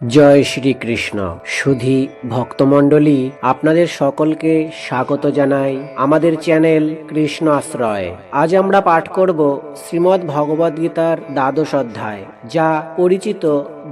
জয় শ্রীকৃষ্ণ। সুধি ভক্তমণ্ডলী, আপনাদের সকলকে স্বাগত জানাই আমাদের চ্যানেল কৃষ্ণ আশ্রয়। আজ আমরা পাঠ করব শ্রীমদ্ ভগবদ্গীতার দ্বাদশ অধ্যায়, যা পরিচিত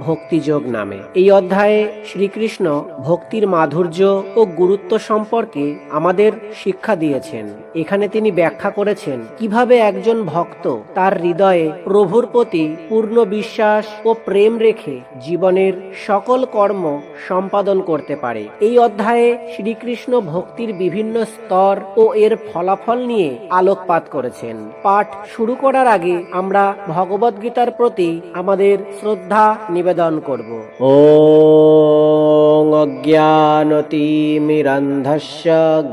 ভক্তিযোগ নামে। এই অধ্যায়ে শ্রীকৃষ্ণ ভক্তির মাধুর্য ও গুরুত্ব সম্পর্কে আমাদের শিক্ষা দিয়েছেন। এখানে তিনি ব্যাখ্যা করেছেন কীভাবে একজন ভক্ত তার হৃদয়ে প্রভুর প্রতি পূর্ণ বিশ্বাস ও প্রেম রেখে জীবনের সকল কর্ম সম্পাদন করতে পারে। এই অধ্যায়ে শ্রীকৃষ্ণ ভক্তির বিভিন্ন স্তর ও এর ফলাফল নিয়ে আলোকপাত করেছেন। পাঠ শুরু করার আগে আমরা ভগবদ্গীতার প্রতি আমাদের শ্রদ্ধা নিবেদন করব। ও ज्ञानतीमिरन्धश्च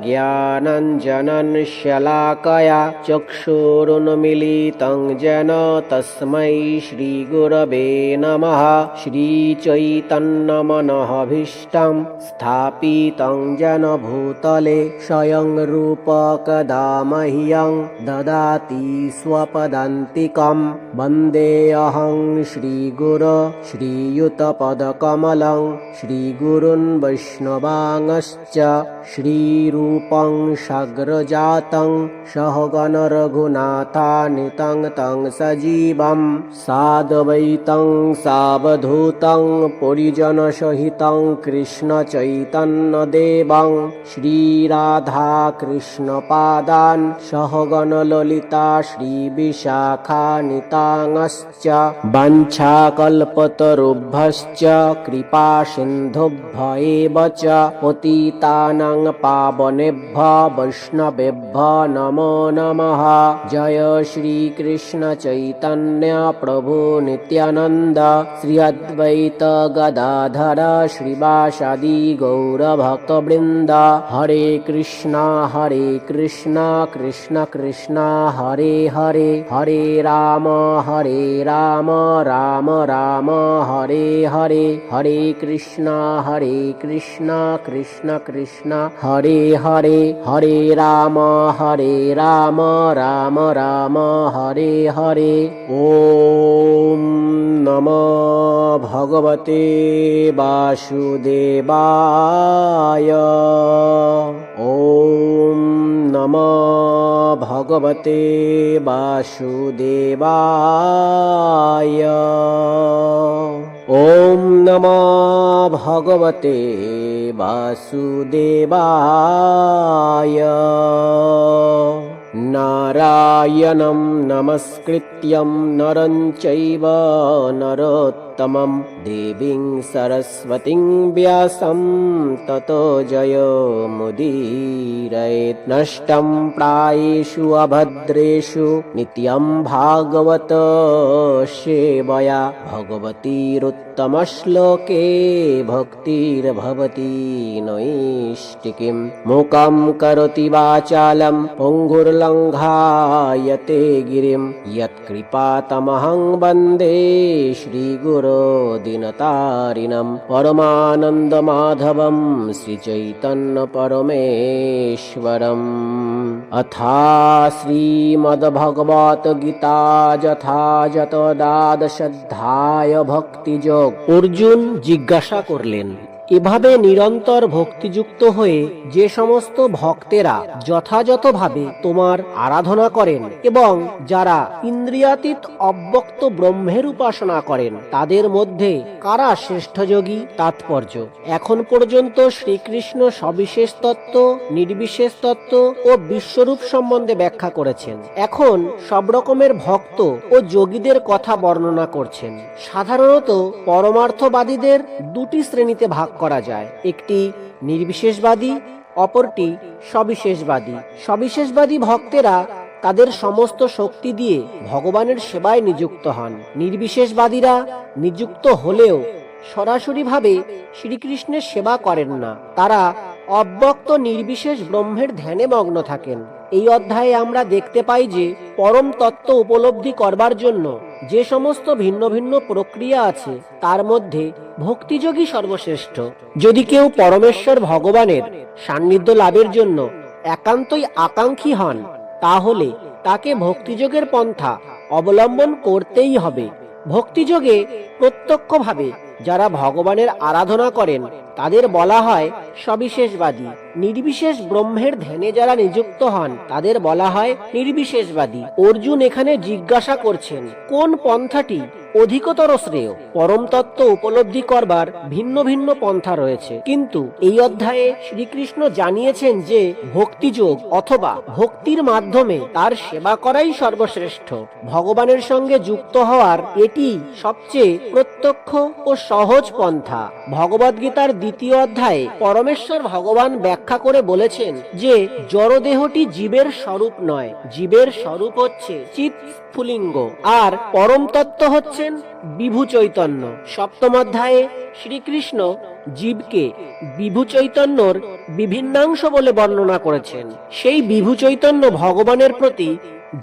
ज्ञानं शलाकया चक्षुरुन्मिलितं जन तस्मै श्रीगुरवे नमः। श्रीचैतन्नमनःभीष्टं स्थापितं जनभूतले स्वयं रूपकदा मह्यं ददाति स्वपदन्तिकं। वन्देऽहं श्रीगुर श्रीयुतपदकमलं श्रीगुरुन् বৈষ্ণবাংশ্চ श्रीरूपं साग्रजातं सहगणरघुनाथानितं तं सजीवं साद्वैतं सावधूतं परिजनसहितं कृष्णचैतन्यदेवं श्रीराधाकृष्णपादान् सहगणललिता श्रीविशाखानितांश्च वाञ्छाकल्पतरुभ्यश्च कृपा सिन्धुभ्य एव च पतितानां पावनेभ्य वैष्णवेभ्य नमो नमः जय श्रीकृष्ण चैतन्य प्रभु नित्यानन्द श्री अद्वैत गदाधर श्रीवासादि गौरभक्तवृन्द हरे कृष्ण हरे कृष्ण कृष्ण कृष्ण हरे हरे हरे राम हरे राम राम राम हरे हरे हरे कृष्ण हरे कृष्ण कृष्ण कृष्ण हरे हरे हरे राम हरे राम राम राम हरे हरे ॐ नमो भगवते वासुदेवाय ॐ नमो भगवते वासुदेवाय ॐ नमो भगवते वासुदेवाय। नारायणं नमस्कृत्यं नरं चैव देवीं सरस्वतीं व्यासं ततो जयमुदीरयेत् नष्टं प्रायेषु अभद्रेषु नित्यं भागवत सेवया भगवतीरुत्तमश्लोके भक्तिर्भवति नैष्टिकीं। मुखं करोति वाचालं पङ्गुर्लङ्घायते गिरिं। यत्कृपातमहं वन्दे श्रीगुरो दिनतारिणं परमानन्दमाधवं श्रीचैतन्यपरमेश्वरम् अथा শ্রীমদ্ভগবদ্গীতা যথাযথ দ্বাদশাধ্যায় ভক্তিযোগ অর্জুন জিজ্ঞাসা করলেন এভাবে নিরন্তর ভক্তিযুক্ত হয়ে যে সমস্ত ভক্তেরা যথাযথভাবে তোমার আরাধনা করেন এবং যারা ইন্দ্রিয়াতীত অব্যক্ত ব্রহ্মের উপাসনা করেন, তাদের মধ্যে কারা শ্রেষ্ঠ যোগী? তাৎপর্য। এখন পর্যন্ত শ্রীকৃষ্ণ সবিশেষ তত্ত্ব, নির্বিশেষ তত্ত্ব ও বিশ্বরূপ সম্বন্ধে ব্যাখ্যা করেছেন। এখন সব রকমের ভক্ত ও যোগীদের কথা বর্ণনা করছেন। সাধারণত পরমার্থবাদীদের দুটি শ্রেণীতে ভাগ করা যায়। একটি নির্বিশেষবাদী, অপরটি সবিশেষবাদী। সবিশেষবাদী ভক্তেরা তাদের সমস্ত শক্তি দিয়ে ভগবানের সেবায় নিযুক্ত হন। নির্বিশেষবাদীরা নিযুক্ত হলেও সরাসরিভাবে শ্রীকৃষ্ণের সেবা করেন না। তারা অব্যক্ত নির্বিশেষ ব্রহ্মের ধ্যানে মগ্ন থাকেন। এই অধ্যায়ে আমরা দেখতে পাই যে পরম তত্ত্ব উপলব্ধি করবার জন্য যে সমস্ত ভিন্ন ভিন্ন প্রক্রিয়া আছে, তার মধ্যে ভক্তিযোগী সর্বশ্রেষ্ঠ। যদি কেউ পরমেশ্বর ভগবানের সান্নিধ্য লাভের জন্য একান্তই আকাঙ্ক্ষী হন, তাহলে তাকে ভক্তিযোগের পন্থা অবলম্বন করতেই হবে। ভক্তিযোগে প্রত্যক্ষভাবে যারা ভগবানের আরাধনা করেন তাদের বলা হয় সবিশেষবাদী। নির্বিশেষ ব্রহ্মের ধ্যানে যারা নিযুক্ত হন, তাদের বলা হয় নির্বিশেষবাদী। অর্জুন এখানে জিজ্ঞাসা করছেন, কোন পন্থাটি অধিকতর শ্রেয়। পরম তত্ত্ব উপলব্ধি করবার ভিন্ন ভিন্ন পন্থা রয়েছে। কিন্তু এই অধ্যায়ে শ্রীকৃষ্ণ জানিয়েছেন যে, ভক্তিযোগ অথবা ভক্তির মাধ্যমে তার সেবা করাই সর্বশ্রেষ্ঠ। ভগবানের সঙ্গে যুক্ত হওয়ার এটি সবচেয়ে প্রত্যক্ষ ও সহজ পন্থা। ভগবদ্গীতার দ্বিতীয় অধ্যায়ে পরমেশ্বর ভগবান ব্যাখ্যা করে বলেছেন যে, জড়দেহটি জীবের স্বরূপ নয়। জীবের স্বরূপ হচ্ছে চিৎ স্ফুলিঙ্গ আর পরম তত্ত্ব হচ্ছেন বিভু চৈতন্য। সপ্তম অধ্যায়ে শ্রীকৃষ্ণ জীবকে বিভু চৈতন্যর বিভিন্নাংশ বলে বর্ণনা করেছেন। সেই বিভু চৈতন্য ভগবানের প্রতি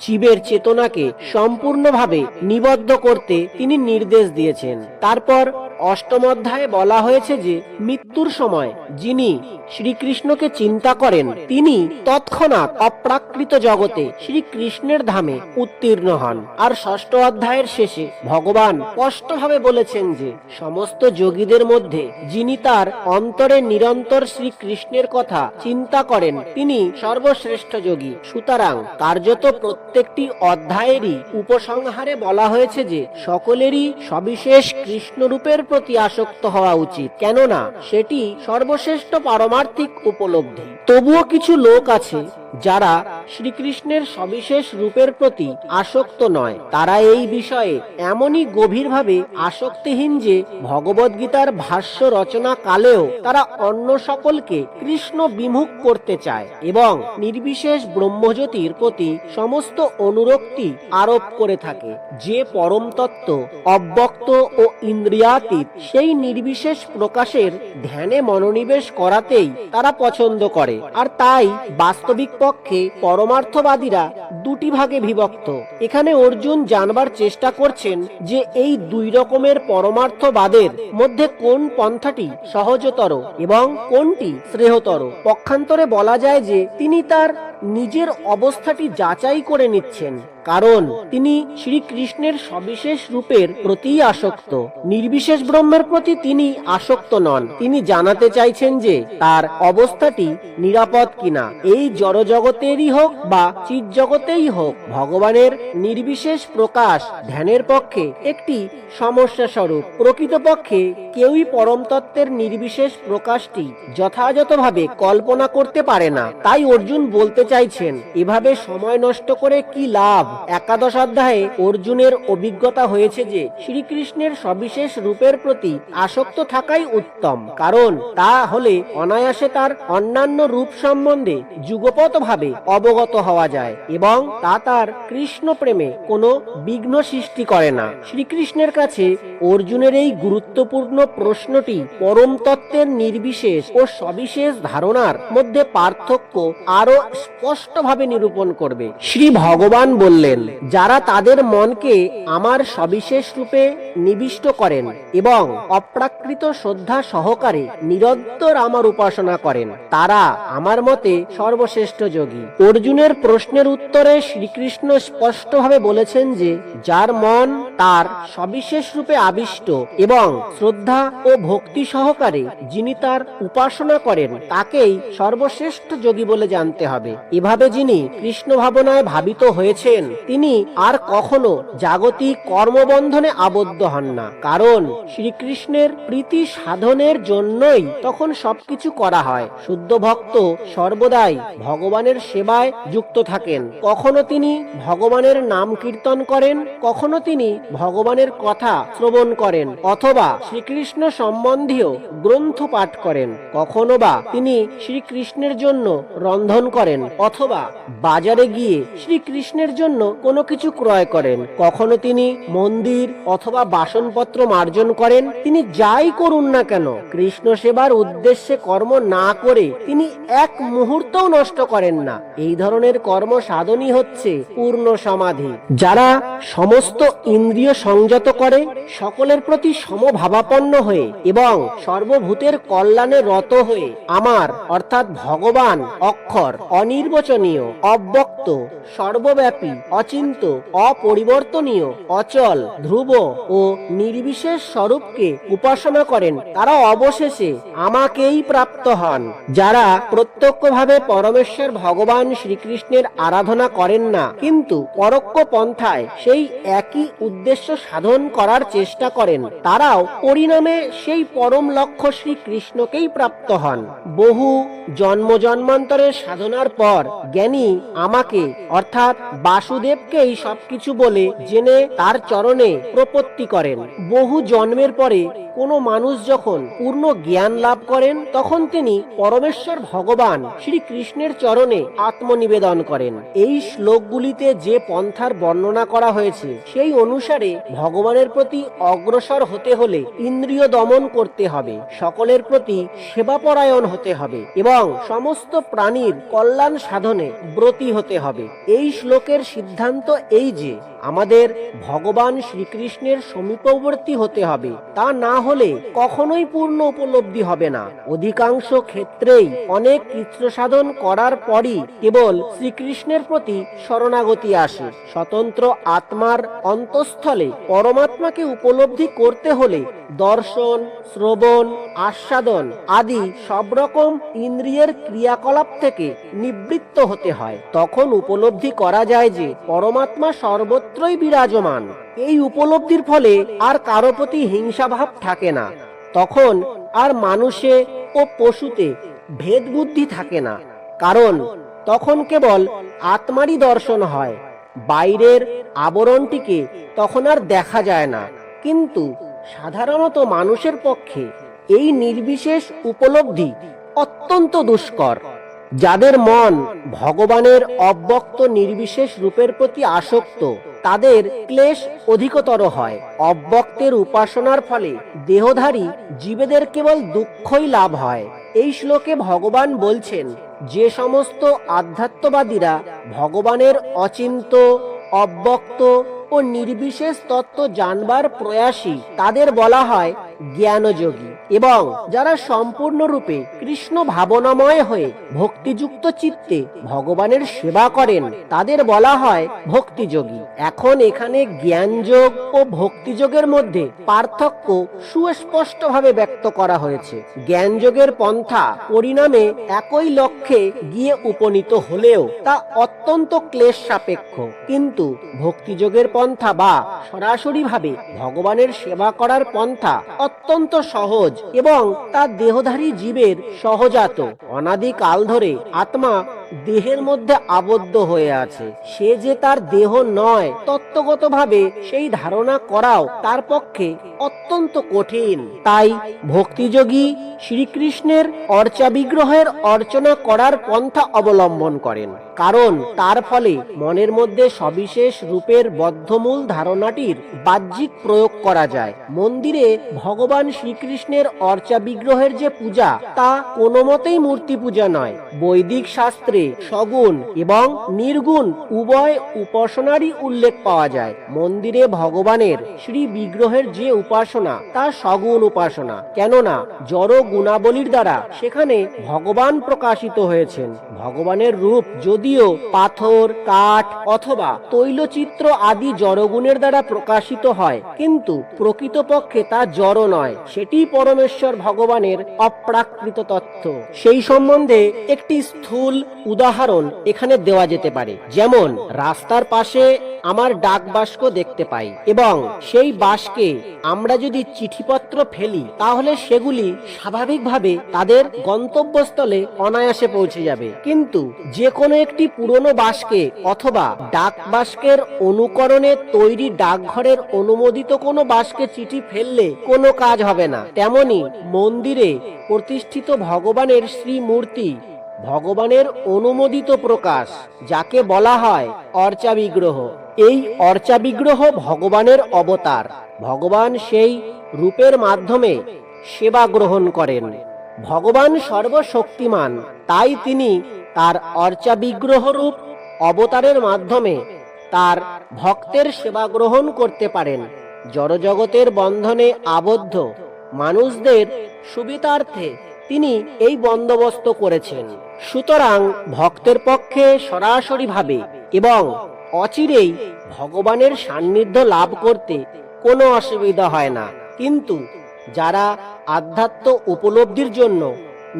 জীবের চেতনাকে সম্পূর্ণভাবে নিবদ্ধ করতে তিনি নির্দেশ দিয়েছেন। তারপর অষ্টম অধ্যায়ে বলা হয়েছে যে, মৃত্যুর সময় যিনি শ্রীকৃষ্ণকে চিন্তা করেন, তিনি তৎক্ষণাৎ অপ্রাকৃত জগতে শ্রীকৃষ্ণের ধামে উত্তীর্ণ হন। আর ষষ্ঠ অধ্যায়ের শেষে ভগবান স্পষ্টভাবে বলেছেন যে, সমস্ত যোগীদের মধ্যে যিনি তার অন্তরে নিরন্তর শ্রীকৃষ্ণের কথা চিন্তা করেন, তিনি সর্বশ্রেষ্ঠ যোগী। সুতরাং কার্যত প্রত্যেকটি অধ্যায়েরই উপসংহারে বলা হয়েছে যে, সকলেরই সবিশেষ কৃষ্ণরূপের প্রতি আসক্ত হওয়া উচিত, কেননা সেটি সর্বশ্রেষ্ঠ পারমার্থিক উপলব্ধি। তবুও কিছু লোক আছে যারা শ্রীকৃষ্ণের সবিশেষ রূপের প্রতি আসক্ত নয়। তারা এই বিষয়ে এমনই গভীরভাবে আসক্তিহীন যে ভগবদ্গীতার ভাষ্য রচনা কালেও তারা অন্য সকলকে কৃষ্ণ বিমুখ করতে চায় এবং নির্বিশেষ ব্রহ্মজ্যোতির প্রতি সমস্ত অনুরক্তি আরোপ করে থাকে। যে পরম তত্ত্ব অব্যক্ত ও ইন্দ্রিয়াতীত সেই নির্বিশেষ প্রকাশের ধ্যানে মনোনিবেশ করাতেই তারা পছন্দ করে। আর তাই বাস্তবিক পক্ষে পরমার্থবাদীরা দুটি ভাগে বিভক্ত। এখানে অর্জুন জানবার চেষ্টা করছেন যে এই দুই রকমের পরমার্থবাদের মধ্যে কোন পন্থাটি সহজতর এবং কোনটি শ্রেয়তর। পক্ষান্তরে বলা যায় যে তিনি তার নিজের অবস্থাটি যাচাই করে নিচ্ছেন, কারণ তিনি শ্রীকৃষ্ণের সবিশেষ রূপের প্রতি আসক্ত। নির্বিশেষ ব্রহ্মের প্রতি তিনি আসক্ত নন। তিনি জানাতে চাইছেন যে তার অবস্থাটি নিরাপদ কিনা। এই জড়জগতেরই হোক বা চিৎ জগতেই হোক, ভগবানের নির্বিশেষ প্রকাশ ধ্যানের পক্ষে একটি সমস্যা স্বরূপ প্রকৃতপক্ষে কেউই পরম তত্ত্বের নির্বিশেষ প্রকাশটি যথাযথভাবে কল্পনা করতে পারে না। তাই অর্জুন বলতে চাইছেন। এভাবে সময় নষ্ট করে কি লাভ? একাদশ অধ্যায়ে অর্জুনের অভিজ্ঞতা হয়েছে যে, শ্রীকৃষ্ণের সবিশেষ রূপের প্রতি আসক্ত থাকাই উত্তম। কারণ তা হলে অনায়াসে তার অন্যান্য রূপ সম্বন্ধে যুগপত ভাবে অবগত হওয়া যায় এবং তা তার কৃষ্ণ প্রেমে কোনো বিঘ্ন সৃষ্টি করে না। শ্রীকৃষ্ণের কাছে অর্জুনের এই গুরুত্বপূর্ণ প্রশ্নটি পরম তত্ত্বের নির্বিশেষ ও সবিশেষ ধারণার মধ্যে পার্থক্য আরও স্পষ্টভাবে নিরূপণ করবে। শ্রী ভগবান বললেন, যারা তাদের মনকে আমার সবিশেষ রূপে নিবিষ্ট করেন এবং অপ্রাকৃত শ্রদ্ধা সহকারে নিরন্তর আমার উপাসনা করেন, তারা আমার মতে সর্বশ্রেষ্ঠ যোগী। অর্জুনের প্রশ্নের উত্তরে শ্রীকৃষ্ণ স্পষ্টভাবে বলেছেন যে, যার মন তার সবিশেষ রূপে আবিষ্ট এবং শ্রদ্ধা ও ভক্তি সহকারে যিনি তার উপাসনা করেন, তাকেই সর্বশ্রেষ্ঠ যোগী বলে জানতে হবে। এভাবে যিনি কৃষ্ণ ভাবনায় ভাবিত হয়েছেন, তিনি আর কখনো জাগতিক কর্মবন্ধনে আবদ্ধ হন না। কারণ শ্রীকৃষ্ণের প্রীতি সাধনের জন্যই তখন সবকিছু করা হয়। শুদ্ধ ভক্ত সর্বদাই ভগবানের সেবায় যুক্ত থাকেন। কখনো তিনি ভগবানের নাম কীর্তন করেন, কখনো তিনি ভগবানের কথা শ্রবণ করেন, অথবা শ্রীকৃষ্ণ সম্বন্ধীয় গ্রন্থ পাঠ করেন। কখনো বা তিনি শ্রীকৃষ্ণের জন্য রন্ধন করেন অথবা বাজারে গিয়ে শ্রীকৃষ্ণের জন্য কোনো কিছু ক্রয় করেন। কখনো তিনি মন্দির অথবা বাসনপত্র মার্জন করেন। তিনি যাই করুন না কেন, কৃষ্ণ সেবার উদ্দেশ্যে কর্ম না করে তিনি এক মুহূর্তও নষ্ট করেন না। এই ধরনের কর্ম সাধনই হচ্ছে পূর্ণ সমাধি। যারা সমস্ত ইন্দ্রিয় সংযত করে, সকলের প্রতি সমভাবাপন্ন হয়ে এবং সর্বভূতের কল্যাণে রত হয়ে আমার, অর্থাৎ ভগবান, অক্ষর অনির্ব অনির্বচনীয় অব্যক্ত, সর্বব্যাপী অচিন্ত অপরিবর্তনীয়, অচল, ধ্রুব ও নির্বিশেষ স্বরূপকে উপাসনা করেন। তারা অবশেষে আমাকেই প্রাপ্ত হন। যারা প্রত্যক্ষভাবে পরমেশ্বর ভগবান শ্রীকৃষ্ণের আরাধনা করেন না, কিন্তু পরোক্ষ পন্থায় সেই একই উদ্দেশ্য সাধন করার চেষ্টা করেন, তারাও পরিণামে সেই পরম লক্ষ্য শ্রীকৃষ্ণকেই প্রাপ্ত হন। বহু জন্ম জন্মান্তরের সাধনার পর জ্ঞানী আমাকে, অর্থাৎ বাসুদেবকেই সবকিছু বলে জেনে তার চরণে প্রপত্তি করেন। বহু জন্মের পরে কোনো মানুষ যখন পূর্ণ জ্ঞান লাভ করেন, তখন তিনি পরমেশ্বর ভগবান শ্রীকৃষ্ণের চরণে আত্মনিবেদন করেন। এই শ্লোকগুলিতে যে পন্থার বর্ণনা করা হয়েছে, সেই অনুসারে ভগবানের প্রতি অগ্রসর হতে হলে ইন্দ্রিয় দমন করতে হবে, সকলের প্রতি সেবাপরায়ণ হতে হবে এবং সমস্ত প্রাণীর কল্যাণ সাধনে ব্রতী হতে হবে। এই শ্লোকের সিদ্ধান্ত এই যে আমাদের ভগবান শ্রীকৃষ্ণের সমীপবর্তী হতে হবে। তা না হলে কখনোই পূর্ণ উপলব্ধি হবে না। অধিকাংশ ক্ষেত্রেই অনেক কৃত্র সাধন করার পরই কেবল শ্রীকৃষ্ণের প্রতি শরণাগতি আসে। স্বতন্ত্র আত্মার অন্তঃস্থলে পরমাত্মাকে উপলব্ধি করতে হলে দর্শন, শ্রবণ, আস্বাদন আদি সব রকম ইন্দ্রিয়ের ক্রিয়াকলাপ থেকে নিবৃত্ত হতে হয়। তখন উপলব্ধি করা যায় যে, পরমাত্মা সর্বত্রই বিরাজমান। এই উপলব্ধির ফলে আর কারও প্রতি হিংসাভাব থাকে না। তখন আর মানুষে ও পশুতে ভেদ বুদ্ধি থাকে না। কারণ তখন কেবল আত্মারই দর্শন হয়। বাইরের আবরণটিকে তখন আর দেখা যায় না। কিন্তু সাধারণত মানুষের পক্ষে এই নির্বিশেষ উপলব্ধি অত্যন্ত দুষ্কর। যাদের মন ভগবানের অব্যক্ত নির্বিশেষ রূপের প্রতি আসক্ত, তাদের ক্লেশ অধিকতর হয়। অব্যক্তের উপাসনার ফলে দেহধারী জীবেদের কেবল দুঃখই লাভ হয়। এই শ্লোকে ভগবান বলছেন, যে সমস্ত আধ্যাত্মবাদীরা ভগবানের অচিন্ত, অব্যক্ত ও নির্বিশেষ তত্ত্ব জানবার প্রয়াসী, তাদের বলা হয় জ্ঞানযোগী এবং যারা সম্পূর্ণরূপে কৃষ্ণ ভাবনাময় হয়ে ভক্তিযুক্ত চিত্তে ভগবানের সেবা করেন, তাদের বলা হয় ভক্তিযোগী। এখন এখানে জ্ঞানযোগ ও ভক্তিযোগের মধ্যে পার্থক্য সুস্পষ্টভাবে ব্যক্ত করা হয়েছে। জ্ঞানযোগের পন্থা পরিণামে একই লক্ষ্যে গিয়ে উপনীত হলেও তা অত্যন্ত ক্লেশ সাপেক্ষ কিন্তু ভক্তিযোগের পন্থা বা সরাসরিভাবে ভগবানের সেবা করার পন্থা অত্যন্ত সহজ এবং তা দেহধারী জীবের সহজাত। অনাদিকাল ধরে আত্মা দেহের মধ্যে আবদ্ধ হয়ে আছে। সে যে তার দেহ নয়, তত্ত্বগতভাবে সেই ধারণা করাও তার পক্ষে অত্যন্ত কঠিন। তাই ভক্তিযোগী শ্রীকৃষ্ণের অর্চা বিগ্রহের অর্চনা করার পন্থা অবলম্বন করেন। কারণ তার ফলে মনের মধ্যে সবিশেষ রূপের বদ্ধমূল ধারণাটির বাহ্যিক প্রয়োগ করা যায়। মন্দিরে ভগবান শ্রীকৃষ্ণের অর্চা বিগ্রহের যে পূজা, তা কোনো মতেই মূর্তি পূজা নয়। বৈদিক শাস্ত্রে সগুণ এবং নির্গুণ উভয় উপাসনারই উল্লেখ পাওয়া যায়। মন্দিরে ভগবানের শ্রী বিগ্রহের যে উপাসনা, তা সগুণ উপাসনা। কেননা জড় গুণাবলীর দ্বারা সেখানে ভগবান প্রকাশিত হয়েছেন। ভগবানের রূপ যদিও পাথর, কাঠ অথবা তৈলচিত্র আদি জড়গুণের দ্বারা প্রকাশিত হয়, কিন্তু প্রকৃতপক্ষে তা জড় নয়। সেটি পরমেশ্বর ভগবানের অপ্রাকৃত তথ্য সেই সম্বন্ধে একটি স্থূল উদাহরণ এখানে দেওয়া যেতে পারে। যেমন, রাস্তার পাশে আমার ডাক বাস্ক দেখতে পাই এবং সেই বাসকে আমরা যদি চিঠিপত্র ফেলি, তাহলে সেগুলি স্বাভাবিকভাবে তাদের গন্তব্যস্থলে অনায়াসে পৌঁছে যাবে। কিন্তু যে কোনো একটি পুরনো বাসকে অথবা ডাক বাস্কের অনুকরণে তৈরি ডাকঘরের অনুমোদিত কোনো বাসকে চিঠি ফেললে কোনো কাজ হবে না। তেমনি মন্দিরে প্রতিষ্ঠিত ভগবানের শ্রীমূর্তি ভগবানের অনুমোদিত প্রকাশ, যাকে বলা হয় অর্চা বিগ্রহ এই অর্চা বিগ্রহ ভগবানের অবতার। ভগবান সেই রূপের মাধ্যমে সেবা গ্রহণ করেন। ভগবান সর্বশক্তিমান, তাই তিনি তার অর্চা বিগ্রহ রূপ অবতারের মাধ্যমে তার ভক্তের সেবা গ্রহণ করতে পারেন। জড়জগতের বন্ধনে আবদ্ধ মানুষদের সুবিধার্থে তিনি এই বন্দোবস্ত করেছেন। সুতরাং ভক্তের পক্ষে সরাসরিভাবে এবং অচিরেই ভগবানের সান্নিধ্য লাভ করতে কোনো অসুবিধা হয় না। কিন্তু যারা আধ্যাত্ম উপলব্ধির জন্য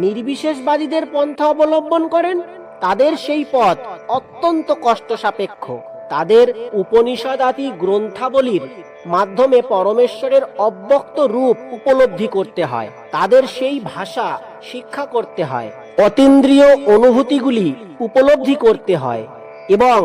নির্বিশেষবাদীদের পন্থা অবলম্বন করেন, তাদের সেই পথ অত্যন্ত কষ্ট সাপেক্ষ তাদের উপনিষদাদি গ্রন্থাবলীর মাধ্যমে পরমেশ্বরের অব্যক্ত রূপ উপলব্ধি করতে হয়। তাদের সেই ভাষা শিক্ষা করতে হয়। অতীন্দ্রিয় অনুভূতিগুলি উপলব্ধি করতে হয় এবং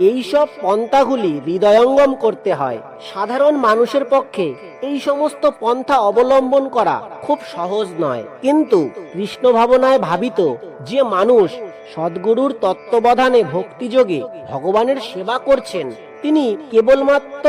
এইসব পন্থাগুলি হৃদয়ঙ্গম করতে হয়। সাধারণ মানুষের পক্ষে এই সমস্ত পন্থা অবলম্বন করা খুব সহজ নয়। কিন্তু কৃষ্ণ ভাবনায় ভাবিত যে মানুষ সদ্গুরুর তত্ত্ববধানে ভক্তিযোগে ভগবানের সেবা করছেন, তিনি কেবলমাত্র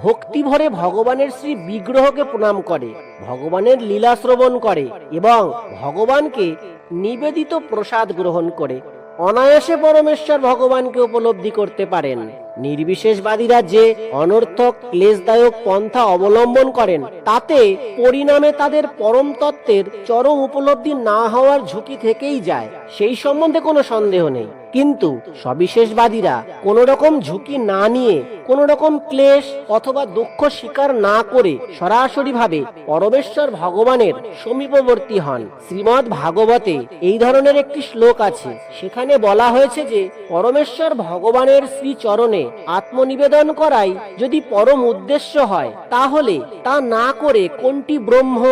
ভক্তি ভরে ভগবানের শ্রী বিগ্রহকে প্রণাম করে, ভগবানের লীলা শ্রবণ করে এবং ভগবানকে নিবেদিত প্রসাদ গ্রহণ করে। অনায়াসে পরমেশ্বর ভগবানকে উপলব্ধি করতে পারেন। নির্বিশেষবাদীরা যে অনর্থক, ক্লেশদায়ক পন্থা অবলম্বন করেন, তাতে পরিণামে তাদের পরম তত্ত্বের চরম উপলব্ধি না হওয়ার ঝুঁকি থেকেই যায়। সেই সম্বন্ধে কোনো সন্দেহ নেই। কিন্তু সবিশেষবাদীরা কোন রকম ঝুঁকি না নিয়ে কোন রকম ক্লেশ অথবা দুঃখ স্বীকার না করে সরাসরিভাবে পরমেশ্বর ভগবানের সমীপবর্তী হন। শ্রীমৎ ভাগবতে এই ধরনের একটি শ্লোক আছে। সেখানে বলা হয়েছে যে, পরমেশ্বর ভগবানের শ্রীচরণে আত্মনিবেদন করাই যদি পরম উদ্দেশ্য হয়, তাহলে তা না করে কোনটি ব্রহ্ম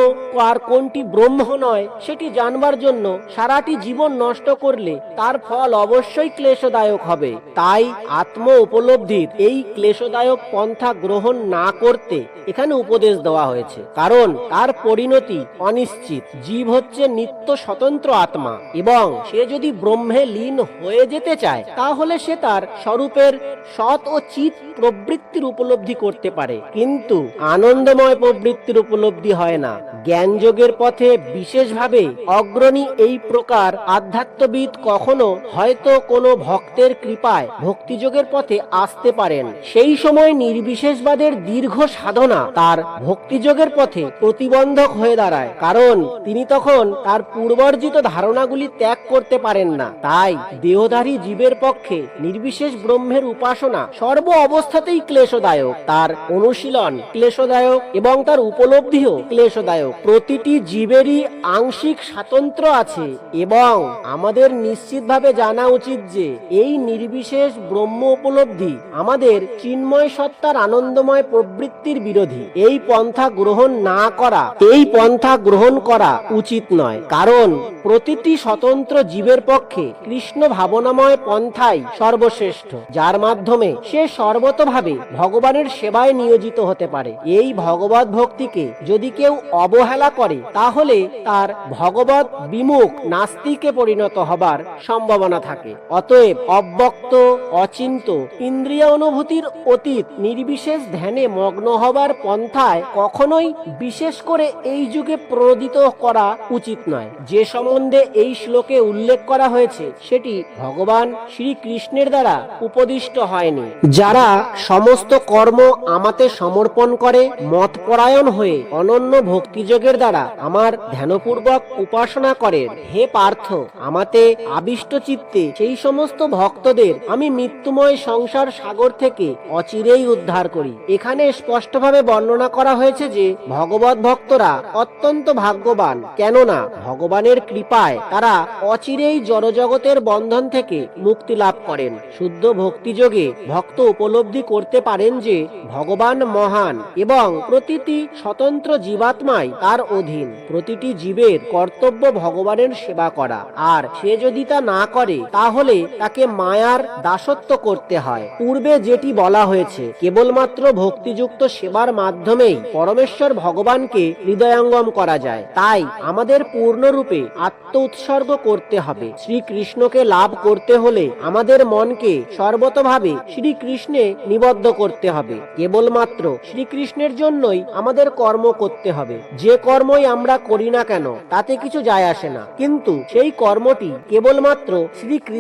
আর কোনটি ব্রহ্ম নয়, সেটি জানবার জন্য সারাটি জীবন নষ্ট করলে তার ফল অবশ্যই ক্লেশদায়ক হবে। তাই আত্ম উপলব্ধির এই ক্লেশদায়ক পন্থা গ্রহণ না করতে এখানে উপদেশ দেওয়া হয়েছে। কারণ তার পরিণতি অনিশ্চিত। জীব হচ্ছে নিত্য স্বতন্ত্র আত্মা এবং সে যদি ব্রহ্মে লীন হয়ে যেতে চায়, তাহলে সে তার স্বরূপের সৎ ও চিত প্রবৃত্তির উপলব্ধি করতে পারে। কিন্তু আনন্দময় প্রবৃত্তির উপলব্ধি হয় না। জ্ঞান যোগের পথে বিশেষভাবে অগ্রণী এই প্রকার আধ্যাত্মবিদ কখনো হয়তো কোনো ভক্তের কৃপায় ভক্তিযোগের পথে আসতে পারেন। সেই সময় নির্বিশেষবাদের দীর্ঘ সাধনা তার ভক্তিযোগের পথে প্রতিবন্ধক হয়ে দাঁড়ায়। কারণ তিনি তখন তার পূর্বর্জিত ধারণাগুলি ত্যাগ করতে পারেন না। তাই দেহধারী জীবের পক্ষে নির্বিশেষ ব্রহ্মের উপাসনা সর্ব অবস্থাতেই ক্লেশদায়ক। তার অনুশীলন ক্লেশদায়ক এবং তার উপলব্ধিও ক্লেশদায়ক। প্রতিটি জীবেরই আংশিক স্বাতন্ত্র আছে এবং আমাদের নিশ্চিতভাবে জানা উচিত যে এই নির্বিশেষ ব্রহ্ম উপলব্ধি আমাদের চিন্ময় সত্তার আনন্দময় প্রবৃত্তির বিরোধী। এই পন্থা গ্রহণ না করা, এই পন্থা গ্রহণ করা উচিত নয়। কারণ প্রতিটি স্বতন্ত্র জীবের পক্ষে কৃষ্ণ ভাবনাময় পন্থাই সর্বশ্রেষ্ঠ। যার মাধ্যমে সে সর্বতভাবে ভগবানের সেবায় নিয়োজিত হতে পারে। এই ভগবত ভক্তিকে যদি কেউ অবহেলা করে, তাহলে তার ভগবত বিমুখ নাস্তিকে পরিণত হবার সম্ভাবনা থাকে। অতএব অব্যক্ত, অচিন্ত ইন্দ্রিয় অনুভূতির অতীত নির্বিশেষ ধ্যানে মগ্ন হবার পন্থায় কখনোই বিশেষ করে এই যুগে প্রদিত করা উচিত নয়। যে সম্বন্ধে এই শ্লোকে উল্লেখ করা হয়েছে, সেটি ভগবান শ্রীকৃষ্ণের দ্বারা উপদিষ্ট হয়নি। যারা সমস্ত কর্ম আমাতে সমর্পণ করে, মতপরায়ণ হয়ে অনন্য ভক্তিযোগের দ্বারা আমার ধ্যানপূর্বক উপাসনা করেন, হে পার্থ, আমাতে আবিষ্ট চিত্তে সেই সমস্ত ভক্তদের আমি মৃত্যুময় সংসার সাগর থেকে অচিরেই উদ্ধার করি। এখানে স্পষ্টভাবে বর্ণনা করা হয়েছে যে, ভগবত ভক্তরা অত্যন্ত ভাগ্যবান, কেননা ভগবানের কৃপায় তারা অচিরেই জড়জগতের বন্ধন থেকে মুক্তি লাভ করেন। শুদ্ধ ভক্তিযোগে ভক্ত উপলব্ধি করতে পারেন যে, ভগবান মহান এবং প্রতিটি স্বতন্ত্র জীবাত্মাই তার অধীন। প্রতিটি জীবের কর্তব্য ভগবানের সেবা করা। আর সে যদি তা না করে তাহলে তাকে মায়ার দাসত্ব করতে হয়। পূর্বে যেটি বলা হয়েছে, কেবলমাত্র ভক্তিযুক্ত সেবার মাধ্যমেই পরমেশ্বর ভগবানকে হৃদয়ঙ্গম করা যায়। তাই আমাদের পূর্ণরূপে আত্ম উৎসর্গ করতে হবে। শ্রীকৃষ্ণকে লাভ করতে হলে আমাদের মনকে সর্বতভাবে শ্রীকৃষ্ণে নিবদ্ধ করতে হবে। কেবলমাত্র শ্রীকৃষ্ণের জন্যই আমাদের কর্ম করতে হবে। যে কর্মই আমরা করি না কেন, তাতে কিছু যায় আসে না। কিন্তু সেই কর্মটি কেবলমাত্র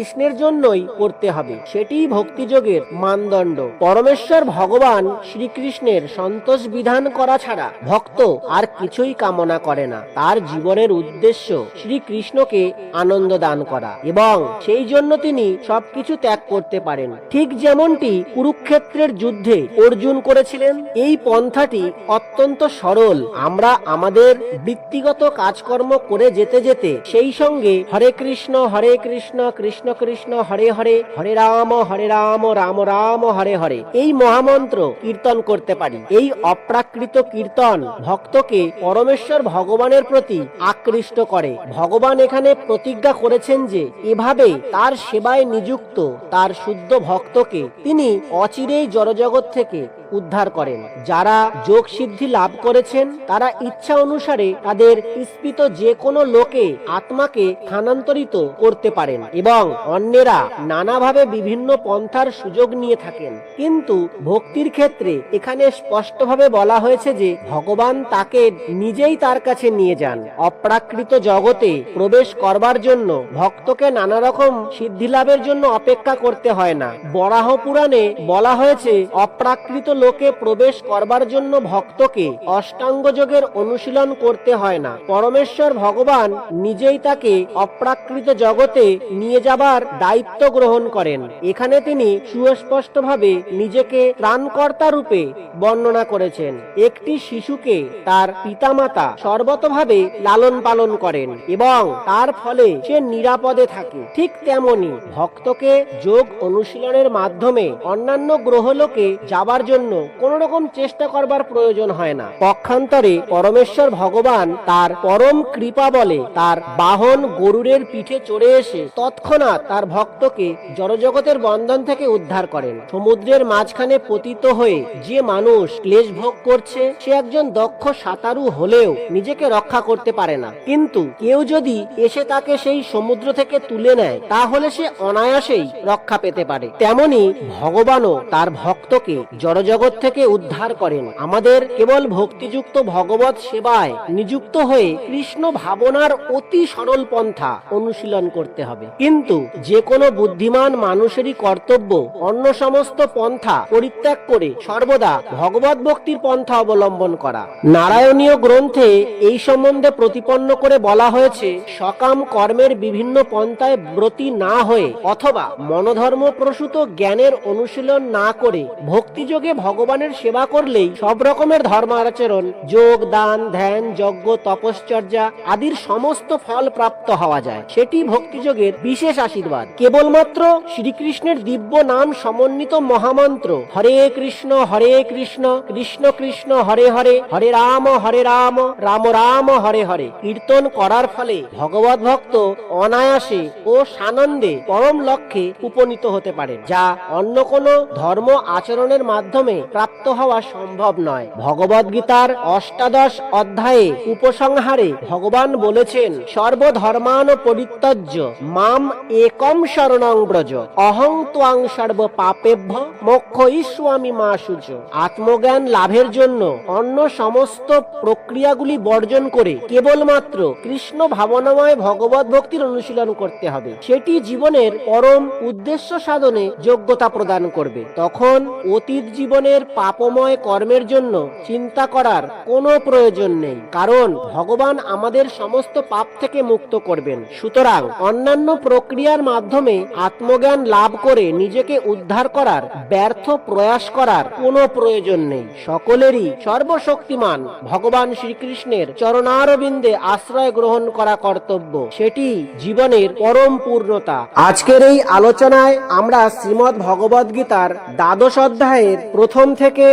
শ্রীকৃষ্ণের জন্যই করতে হবে। সেটিই ভক্তিযোগের মানদণ্ড। পরমেশ্বর ভগবান শ্রীকৃষ্ণের সন্তোষ বিধান করা ছাড়া ভক্ত আর কিছুই কামনা করে না। তার জীবনের উদ্দেশ্য শ্রীকৃষ্ণকে আনন্দ দান করা এবং সেই জন্য তিনি সবকিছু ত্যাগ করতে পারেন। ঠিক যেমনটি কুরুক্ষেত্রের যুদ্ধে অর্জুন করেছিলেন, এই পন্থাটি অত্যন্ত সরল। আমরা আমাদের বৃত্তিগত কাজকর্ম করে যেতে যেতে সেই সঙ্গে হরে কৃষ্ণ হরে কৃষ্ণ কৃষ্ণ কৃষ্ণ হরে হরে হরে রাম হরে রাম রাম রাম, হরে হরে। এই মহামন্ত্র কীর্তন করতে পারি। এই অপ্রাকৃত কীর্তন ভক্তকে পরমেশ্বর ভগবানের প্রতি আকৃষ্ট করে। ভগবান এখানে প্রতিজ্ঞা করেছেন যে, এভাবে তার সেবায় নিযুক্ত তার শুদ্ধ ভক্তকে তিনি অচিরেই জড়জগৎ থেকে উদ্ধার করেন। যারা যোগ সিদ্ধি লাভ করেছেন, তারা ইচ্ছা অনুসারে তাদের ইস্পিত যে কোনো লোকে আত্মাকে স্থানান্তরিত করতে পারেন এবং অন্যেরা নানাভাবে বিভিন্ন পন্থার সুযোগ নিয়ে থাকেন। কিন্তু ভক্তির ক্ষেত্রে এখানে স্পষ্টভাবে বলা হয়েছে যে, ভগবান তাকে নিজেই তার কাছে নিয়ে যান। অপ্রাকৃত জগতে প্রবেশ করবার জন্য ভক্তকে নানা রকম সিদ্ধি লাভের জন্য অপেক্ষা করতে হয় না। বরাহ পুরাণে বলা হয়েছে, অপ্রাকৃত লোকে প্রবেশ করবার জন্য ভক্তকে অষ্টাঙ্গ যোগের অনুশীলন করতে হয় না। পরমেশ্বর ভগবান নিজেই তাকে অপ্রাকৃত জগতে নিয়ে যাবার দায়িত্ব গ্রহণ করেন। এখানে তিনি সুস্পষ্টভাবে নিজেকে ত্রাণকর্তা রূপে বর্ণনা করেছেন। একটি শিশুকে তার পিতামাতা সর্বতভাবে লালন পালন করেন এবং তার ফলে সে নিরাপদে থাকে। ঠিক তেমনি ভক্তকে যোগ অনুশীলনের মাধ্যমে অন্যান্য গ্রহলোকে যাবার জন্য কোন রকম চেষ্টা করবার প্রয়োজন হয় না। পক্ষান্তরে পরমেশ্বর ভগবান তার পরম কৃপা বলে তার বাহন গরুরের পিঠে চড়ে এসে তৎক্ষণাৎ তার ভক্তকে জড়জগতের বন্ধন থেকে উদ্ধার করেন। সমুদ্রের মাঝখানে পতিত হয়ে যে মানুষ ক্লেশ ভোগ করছে, সে একজন দক্ষ সাঁতারু হলেও নিজেকে রক্ষা করতে পারে না। কিন্তু কেউ যদি এসে তাকে সেই সমুদ্র থেকে তুলে নেয়, তাহলে সে অনায়াসেই রক্ষা পেতে পারে। তেমনি ভগবানও তার ভক্তকে জড়জগৎ থেকে উদ্ধার করেন। আমাদের কেবল ভক্তিযুক্ত ভগবত সেবায় নিযুক্ত হয়ে কৃষ্ণ ভাবনার অতি সরল পন্থা অনুশীলন করতে হবে। কিন্তু যে কোনো বুদ্ধিমান মানুষেরই কর্তব্য অন্য সমস্ত পন্থা পরিত্যাগ করে সর্বদা ভগবত ভক্তির পন্থা অবলম্বন করা। নারায়ণীয় গ্রন্থে এই সম্বন্ধে প্রতিপন্ন করে বলা হয়েছে, সকাম কর্মের বিভিন্ন পন্থায় ব্রতী না হয়ে অথবা মনোধর্ম প্রসূত জ্ঞানের অনুশীলন না করে ভক্তিযোগে ভগবানের সেবা করলেই সব রকমের ধর্মাচরণ যোগ, দান, ধ্যান, যজ্ঞ, তপশ্চর্যা আদির সমস্ত ফল প্রাপ্ত হওয়া যায়। সেটি ভক্তিযোগের বিশেষ আশীর্বাদ। কেবলমাত্র শ্রীকৃষ্ণের দিব্য নাম সমন্বিত মহামন্ত্র, হরে কৃষ্ণ হরে কৃষ্ণ কৃষ্ণ কৃষ্ণ, হরে হরে হরে রাম হরে রাম রাম রাম, হরে হরে কীর্তন করার ফলে ভগবত ভক্ত অনায়াসে ও সানন্দে পরম লক্ষ্যে উপনীত হতে পারে যা অন্য কোনো ধর্ম আচরণের মাধ্যমে প্রাপ্ত হওয়া সম্ভব নয়। ভগবদ গীতার অষ্টাদশ অধ্যায়ে উপসংহারে ভগবান বলেছেন সর্বধর্মান পরিত্যজ্য মাম একম শরণং ব্রজ, অহং ত্বাং সর্ব পাপেভ্য মোক্ষ ইস্বামী মা সুচ। আত্মজ্ঞান লাভের জন্য অন্য সমস্ত প্রক্রিয়াগুলি বর্জন করে কেবলমাত্র কৃষ্ণ ভাবনাময় ভগবত ভক্তির অনুশীলন করতে হবে। সেটি জীবনের পরম উদ্দেশ্য সাধনে যোগ্যতা প্রদান করবে। তখন অতীত জীবনের পাপময় কর্মের জন্য চিন্তা করার কোনো প্রয়োজন নেই। কারণ ভগবান আমাদের সমস্ত পাপ থেকে মুক্ত করবেন। সুতরাং অন্যান্য প্রক্রিয়ার মাধ্যমে আত্মজ্ঞান লাভ করে নিজেকে উদ্ধার করার, ব্যর্থ প্রয়াস করার কোনো প্রয়োজন নেই। সকলেরই সর্বশক্তিমান ভগবান শ্রীকৃষ্ণের চরণারবিন্দে আশ্রয় গ্রহণ করা কর্তব্য। সেটি জীবনের পরম পূর্ণতা। আজকের এই আলোচনায় আমরা শ্রীমদ ভগবদ গীতার দ্বাদশ অধ্যায়ের প্রথম থেকে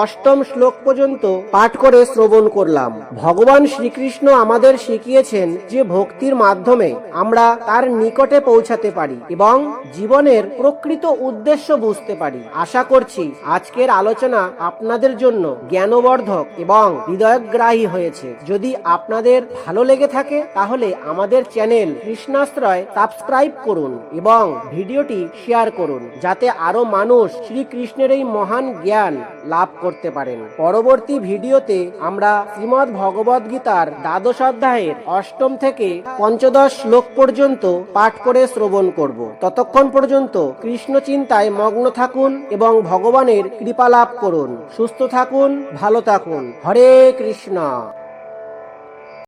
অষ্টম শ্লোক পর্যন্ত পাঠ করে শ্রবণ করলাম। ভগবান শ্রীকৃষ্ণ আমাদের শিখিয়েছেন যে ভক্তির মাধ্যমে আমরা তার নিকটে পৌঁছাতে পারি এবং জীবনের প্রকৃত উদ্দেশ্য বুঝতে পারি। আশা করছি আজকের আলোচনা আপনাদের জন্য জ্ঞানবর্ধক এবং হৃদয়গ্রাহী হয়েছে। যদি আপনাদের ভালো লেগে থাকে, তাহলে আমাদের চ্যানেল কৃষ্ণাশ্রয় সাবস্ক্রাইব করুন এবং ভিডিওটি শেয়ার করুন, যাতে আরও মানুষ শ্রীকৃষ্ণের এই মহান জ্ঞান লাভ করতে পারেন। পরবর্তী ভিডিওতে আমরা শ্রীমদ ভগবদ গীতার দ্বাদশ অধ্যায়ের অষ্টম থেকে পঞ্চদশ শ্লোক পর্যন্ত পাঠ করে শ্রবণ করব। ততক্ষণ পর্যন্ত কৃষ্ণ চিন্তায় মগ্ন থাকুন এবং ভগবানের কৃপা লাভ করুন। সুস্থ থাকুন, ভালো থাকুন। হরে কৃষ্ণ।